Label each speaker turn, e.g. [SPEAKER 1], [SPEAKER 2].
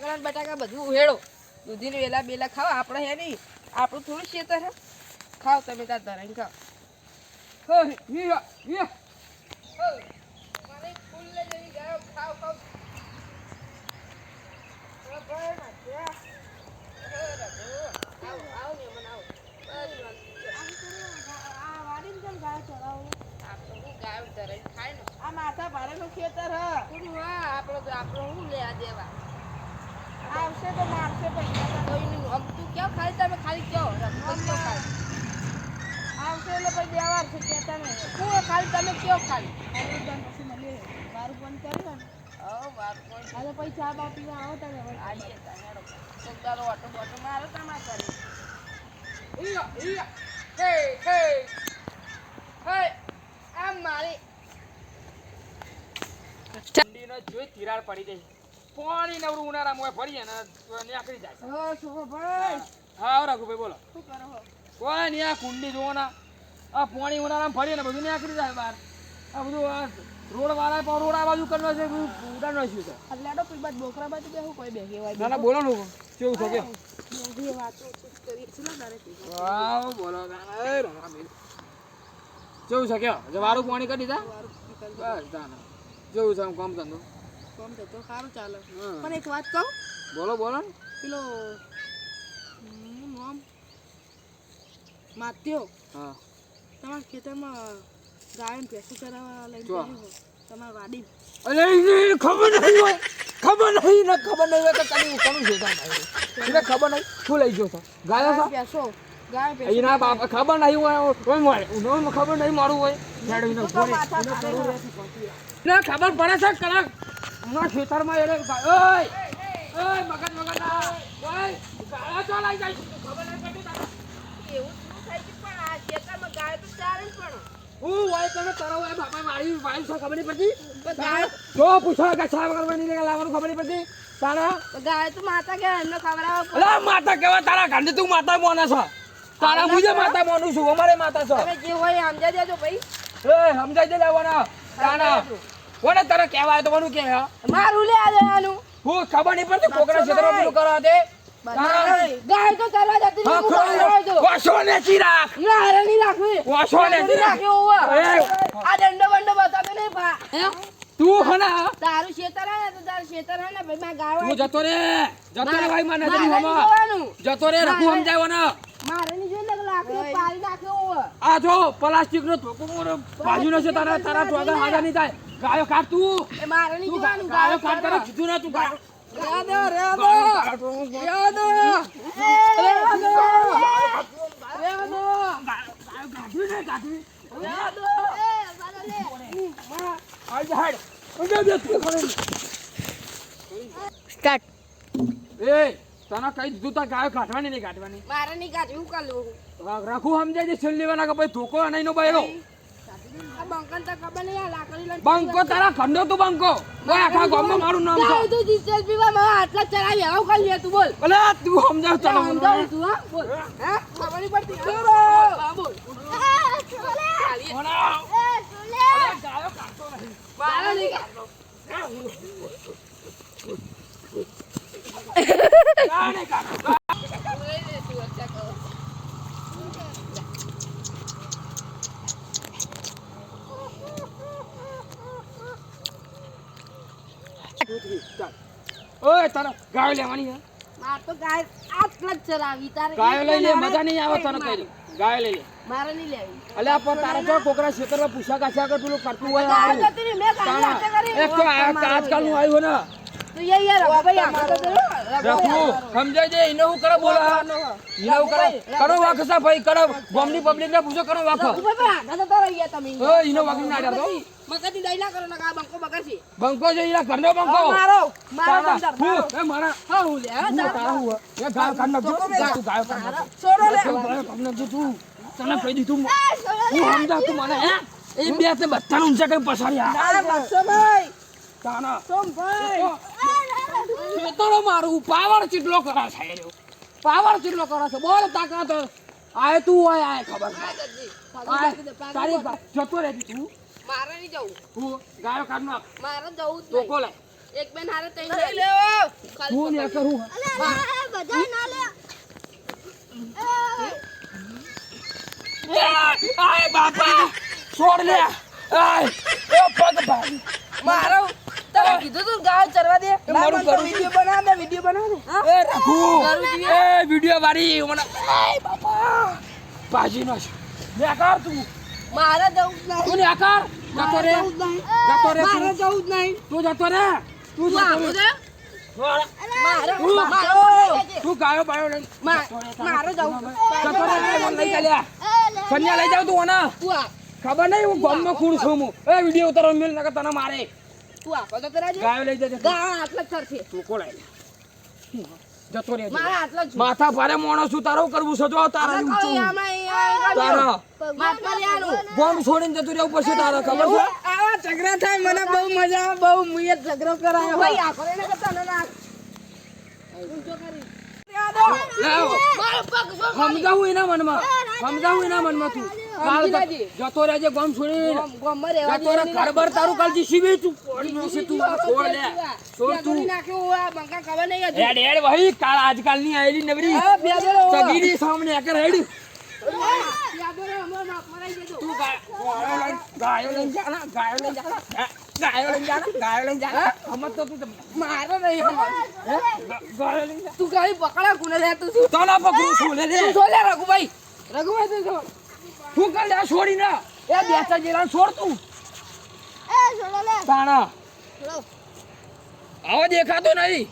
[SPEAKER 1] કાકડા ને બટાકા બધું ઉહેડો દૂધીને વેલા બેલા ખાઓ આપણે હે નહીં આપણું થોડું શેતર હે. ખાઓ તમે તાર ધરાઈને ખાવ હો, ગાયો હો. હો, હું. ધરાઈને ખાય ને
[SPEAKER 2] આ માથા ભારેનું ખેતર હ.
[SPEAKER 1] હા આપણો આપણો શું લેવા દેવા?
[SPEAKER 2] આવશે તો મારશે પૈસા.
[SPEAKER 1] કોઈનું આમ તું કેવો ખાલી તમે ખાલી કયો કયો
[SPEAKER 2] આવશે એટલે પછી બે છે કહેતા નહીં.
[SPEAKER 1] હું ખાલી તમે કયો ખાલી
[SPEAKER 2] પછી મને મારું બંધ કર્યો ને
[SPEAKER 1] હા વાત કોઈ
[SPEAKER 2] હવે પછી ચા બા પીવા આવો તમે
[SPEAKER 1] આડીએ તારો સોમદારો ઓટો બોટો મારો તમાર કરી હે હે હે આમ મારી.
[SPEAKER 3] ઠંડીનો જોઈ તિરાડ પડી ગઈ. પાણી નવરું ઉનાળામાં ભરીએ ને તો નીકળી જાય.
[SPEAKER 2] હો છોકરો ભાઈ?
[SPEAKER 3] હા રઘુભાઈ બોલો.
[SPEAKER 2] શું કરો
[SPEAKER 3] કોઈ નહીં આ કુંડી જુઓ ના. આ પાણી ઉનાળામાં ભરીએ ને બધું નીકળી જાય બહાર. આ બધું રોડ વાળા પણ રોડ આ બાજુ કરવા છે બધું ઉડાડ નાખ્યું છે.
[SPEAKER 2] એટલે આડો કોઈ બાદ બોકરા બાજુ બેહું કોઈ બેહી હોય
[SPEAKER 3] ના ના બોલો ને કેવું છે કે? વાવ બોલો એ રમાબેન. કેવું છે કે જવારું પાણી કરી દીધા? બસ દાના જેવું છે કામ ધંધો?
[SPEAKER 2] કોમ તો તો સારું ચાલે. પણ એક વાત કહું?
[SPEAKER 3] બોલો બોલો.
[SPEAKER 2] પેલો મોમ માત્યો
[SPEAKER 3] હા.
[SPEAKER 2] તમારા ખેતરમાં ગાયન ભેંસું કરાવવા લઈને
[SPEAKER 3] જો.
[SPEAKER 2] તમારા વાડી
[SPEAKER 3] અરે એને ખબર નહીં હોય. ખબર નહીં ને ખબર નહીં હોય કે તમે કોનું છે તાર એને ખબર નહીં? શું લઈ ગયો છો ગાયો છો
[SPEAKER 2] ભેંસો. ગાય ભેંસો
[SPEAKER 3] એના બાપ ખબર નહીં હોય કોઈ મારે. ઉનો ખબર નહીં મારું હોય. ને ખબર પડે છે કલાક. હમણાં ખેતરમાં એને ઓય! ઓય મગજ મગજ ના ઓય! ગાળા તો લઈ જાય ખબર નહીં પડતી તારે.
[SPEAKER 1] એવું શું થાય છે પણ આ ખેતરમાં ગાય તો ચારે પણ.
[SPEAKER 3] હું હોય તને તારો હોય બાપા મારી વાઈફ છે ખબર નહીં પડતી? જો પૂછો કે છા કરવાની ને લાવવાનું ખબર નહીં પડતી? તારા?
[SPEAKER 1] ગાય તો માતા કે એમને ખવડાવવા
[SPEAKER 3] અલા માતા કેવા તારા ગાંધી તું માતા મોને છે. તારા મુજે માતા મોનું છું અમારે માતા છો.
[SPEAKER 1] તમે જે હોય સમજાઈ દેજો ભાઈ.
[SPEAKER 3] એ સમજાઈ દે લેવાના તાના. કોને તારે કહેવાય તો કોનું કે
[SPEAKER 1] મારું લે આજે આનું.
[SPEAKER 3] હું ખબર નહીં પડતી કોકરા ક્ષેત્રમાં પેલું કરવા દે.
[SPEAKER 1] ગાય તો ચાલવા જતી
[SPEAKER 3] હા,
[SPEAKER 1] નહીં, હું.
[SPEAKER 3] વાસો ને ચીરાક
[SPEAKER 1] ના હારે નહીં રાખવી.
[SPEAKER 3] વાસો ને
[SPEAKER 1] નહીં રાખવી હોવે. આ દંડો બંડો બતાવતો નહીં ભા.
[SPEAKER 3] તું હના
[SPEAKER 1] તારું શેતર હે ને તો તારું શેતર હે ને ભાઈ મારે ગાય
[SPEAKER 3] તું જતો રે. જતો રે ભાઈ મને
[SPEAKER 1] મારે
[SPEAKER 3] નજર
[SPEAKER 1] નહીં
[SPEAKER 3] જતો રે રખું સમજાવો ને
[SPEAKER 1] મારે નહીં જોઈ લગ લાકડી પાડી નાખ્યો
[SPEAKER 3] આ જો પ્લાસ્ટિક નો ધોકો મોરો બાજુ નો છે તારા તારા ટોગા હાજા નહીં થાય. ગાયો કાઢ તું.
[SPEAKER 1] એ મારે નહીં જોવાનું.
[SPEAKER 3] ગાયો કાઢ તારે કીધું ના તું ગાયો કાઢવાની નહીં કાઢવાની.
[SPEAKER 1] મારે નહીં કાઢવી હું કાઢ.
[SPEAKER 3] રાખું સમજાય છે છેલ્લી લેવાના કે ભાઈ ધોકો નહીં નો બહેરો બંકો તારા ખંડો તું બંકો. કોઈ આખા ગામમાં મારું નામ છે.
[SPEAKER 1] તું જીતેશ જીતેલ પીવા માં આટલા ચડાવી આવ કરી લે તું બોલ.
[SPEAKER 3] ભલે તું સમજાવ તને
[SPEAKER 1] સમજાવ તું હા બોલ. હા. ખબર પડતી હા. બોલ. ચાલીએ.
[SPEAKER 3] ભણાવ. અરે ગાયો કાઢતો નહીં.
[SPEAKER 1] મારે નહીં કાઢવો.
[SPEAKER 3] ગાયો નહીં કાઢતો.
[SPEAKER 1] લઈ લે તું અચ્છા કહો.
[SPEAKER 3] ચાલ. ઓય તારા ગાયો લેવાની હે.
[SPEAKER 1] માર તો ગાય આટલા જ ચરાવી તારે
[SPEAKER 3] ગાયો લઈ લે મજા નહીં આવે તને. કઈ. ગાયો લઈ લે.
[SPEAKER 1] મારે નહીં લેવી.
[SPEAKER 3] અલ્યા પણ તારા તો કોકરા ક્ષેત્રમાં પૂછા કાછા કર પેલું કરતું હોય આવું. એક તો આ આજકાલનું આવ્યું ને. કરે બોલા. એને હું કરે. કરો વાખ સા ભાઈ કરો. ગામની પબ્લિક ને પૂછો કરો વાખ
[SPEAKER 1] મગજની દઈ ના કરો ને આ બંકો બગડશે.
[SPEAKER 3] બંકો છે ઘરનો બંકો.
[SPEAKER 1] મારો મારો
[SPEAKER 3] તારા. હું એ મારા.
[SPEAKER 1] હા હું લે હું તારા.
[SPEAKER 3] હું એ ગાયો કાઢ નાખજો. તું ગાયો કાઢ નાખજો.
[SPEAKER 1] છોડો લે.
[SPEAKER 3] તું કાઢ નાખજો તું. તને કહી દીધું હું. સમજા તું મને હે? એ બે તે બધાને ઊંચા કઈ પછાડ્યા
[SPEAKER 1] તારા બચ્ચોભાઈ
[SPEAKER 3] તાના
[SPEAKER 1] સોમભાઈ
[SPEAKER 3] ખેતરો મારું પાવર ચીટલો કરા છે. પાવર ચીટલો કરા છે. બોલ તાકાત. આય તું હોય આય ખબર તારી જતો રહેતી તું.
[SPEAKER 1] મારે નહીં જવું.
[SPEAKER 3] હું ગાયો કાઢ નો
[SPEAKER 1] મારે જવું તો
[SPEAKER 3] કોલે?
[SPEAKER 1] નહીં.
[SPEAKER 3] લે
[SPEAKER 2] એક બેન હારે તઈ
[SPEAKER 1] લઈ
[SPEAKER 2] લે.
[SPEAKER 1] લેવો
[SPEAKER 3] હું ને કરું આય બાપા. છોડ લે. આય. એ પગ ભાઈ
[SPEAKER 1] મારો તમે કીધું તું ગાય ચરવા દે.
[SPEAKER 3] મારું કરું.
[SPEAKER 1] વીડિયો બનાવ દે વીડિયો બનાવ. દે
[SPEAKER 3] એ રઘુ. એ વિડિયો વાળી. મને આય બાપા. પાજી નો છે બેકાર તું.
[SPEAKER 1] મારે જવું જ નહીં.
[SPEAKER 3] તું ને આકાર જતો રે. જતો રે
[SPEAKER 1] મારે જવું જ નહીં.
[SPEAKER 3] તું જતો રે. તું જતો રે. તું ગાયો. બાયો લઈને
[SPEAKER 1] મા- મારે જવું
[SPEAKER 3] જતો રે લઈ ચાલ્યા. કન્યા લઈ જાવ તું ઓના ખબર નહીં હું ગામનો ખૂણ છું હું. એ વિડિયો ઉતારો મેલ નકર તને મારે.
[SPEAKER 1] તું આપો તો
[SPEAKER 3] ગાયો લઈ જજે
[SPEAKER 1] ગા આટલા જ સરખે.
[SPEAKER 3] તું કોલાય જતો રહેજો.
[SPEAKER 1] મારે આટલા જ
[SPEAKER 3] માથા ભારે મોણો છું તારો કરવું છે. જો તારે ઊંચું. તારા. ગોમ છોડીને જતું રહેવું પડશે તારા ખબર છે?
[SPEAKER 1] આવા ઝઘડા થાય મને બહુ મજા આવે બહુ મુયે ઝઘડો કરાયો. ભાઈ આખો એને કરતા ના. ઊંચો કરી.
[SPEAKER 3] સમજાવું એના મનમાં? સમજાવું એના મનમાં તું? કાલ. જતો રહેજે ગોમ
[SPEAKER 1] રહેવા
[SPEAKER 3] જતો રહે
[SPEAKER 1] દેવાની
[SPEAKER 3] તારું કાલ જીસીબી તું. પડી તું? છોડ લે. છોડ તું.
[SPEAKER 1] ધોરી નાખ્યું હોય, આ બંકા ખબર નહીં હજુ.
[SPEAKER 3] હેડ હેડ ભાઈ કાલ આજકાલની આયેલી નવરી. સગીરી સામે એકર હેડ. તું ગાયો ગાયો ગાયો લઈને જાના ગાયો લઈને જાના સમજ તો તું
[SPEAKER 1] મારે નહીં હમણાં.
[SPEAKER 3] હે? ગાયો લઈને જા.
[SPEAKER 1] તું ગાડી પકડા કોને લે તું શું?
[SPEAKER 3] તો ના પકડું છું લે લે.
[SPEAKER 1] તું લે રઘુભાઈ? રઘુભાઈ તું છોડ
[SPEAKER 3] તું કર લે છોડી ના એ બેચા જેલા છોડ તું. તાણા. આવો દેખાતો નહીં.